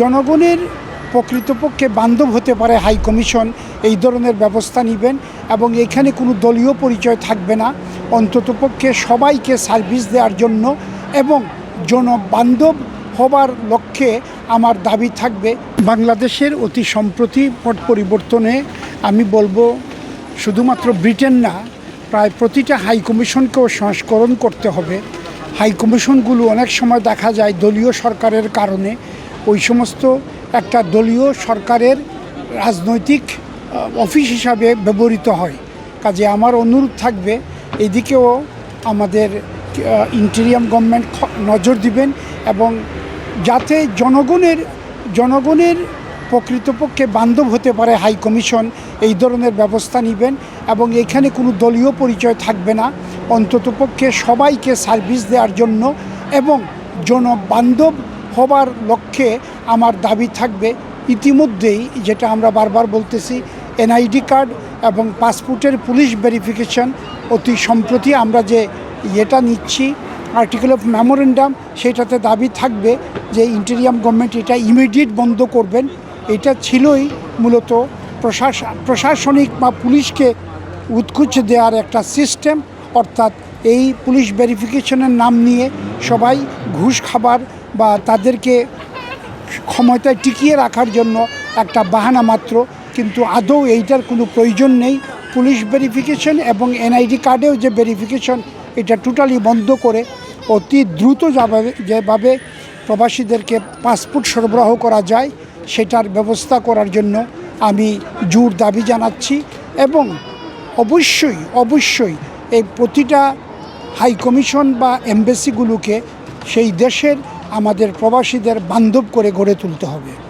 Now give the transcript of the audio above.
জনগণের প্রকৃতপক্ষে বান্ধব হতে পারে হাই কমিশন, এই ধরনের ব্যবস্থা নেবেন এবং এখানে কোনো দলীয় পরিচয় থাকবে না। অন্ততপক্ষে সবাইকে সার্ভিস দেওয়ার জন্য এবং জনবান্ধব হবার লক্ষ্যে আমার দাবি থাকবে। বাংলাদেশের অতি সম্প্রতি পট পরিবর্তনে আমি বলব, শুধুমাত্র ব্রিটেন না, প্রায় প্রতিটা হাই কমিশনকেও সংস্করণ করতে হবে। হাই কমিশনগুলো অনেক সময় দেখা যায় দলীয় সরকারের কারণে ওই সমস্ত একটা দলীয় সরকারের রাজনৈতিক অফিস হিসাবে ব্যবহৃত হয়। কাজে আমার অনুরোধ থাকবে, এদিকেও আমাদের ইন্টেরিয়াম গভর্নমেন্ট নজর দিবেন এবং যাতে জনগণের জনগণের প্রকৃতপক্ষে বান্ধব হতে পারে হাই কমিশন, এই ধরনের ব্যবস্থা নেবেন এবং এখানে কোনো দলীয় পরিচয় থাকবে না। অন্ততপক্ষে সবাইকে সার্ভিস দেওয়ার জন্য এবং জনবান্ধব হবার লক্ষ্যে আমার দাবি থাকবে। ইতিমধ্যেই যেটা আমরা বারবার বলতেছি, এনআইডি কার্ড এবং পাসপোর্টের পুলিশ ভেরিফিকেশন অতি সম্প্রতি আমরা যে ইয়েটা নিচ্ছি, আর্টিকেল অফ মেমোরেন্ডাম, সেটাতে দাবি থাকবে যে ইন্টেরিয়াম গভর্নমেন্ট এটা ইমিডিয়েট বন্ধ করবেন। এটা ছিলই মূলত প্রশাসন, প্রশাসনিক বা পুলিশকে উৎকুচ দেওয়ার একটা সিস্টেম। অর্থাৎ এই পুলিশ ভেরিফিকেশনের নাম নিয়ে সবাই ঘুষ খাবার বা তাদেরকে ক্ষমতায় টিকিয়ে রাখার জন্য একটা বাহানা মাত্র, কিন্তু আদৌ এইটার কোনো প্রয়োজন নেই। পুলিশ ভেরিফিকেশন এবং এনআইডি কার্ডেও যে ভেরিফিকেশন এটা টোটালি বন্ধ করে অতি দ্রুত যাবে, যেভাবে প্রবাসীদেরকে পাসপোর্ট সরবরাহ করা যায়, সেটার ব্যবস্থা করার জন্য আমি জোর দাবি জানাচ্ছি এবং অবশ্যই অবশ্যই এই প্রতিটা হাই কমিশন বা এমবেসিগুলোকে সেই দেশের আমাদের প্রবাসীদের বান্ধব করে গড়ে তুলতে হবে।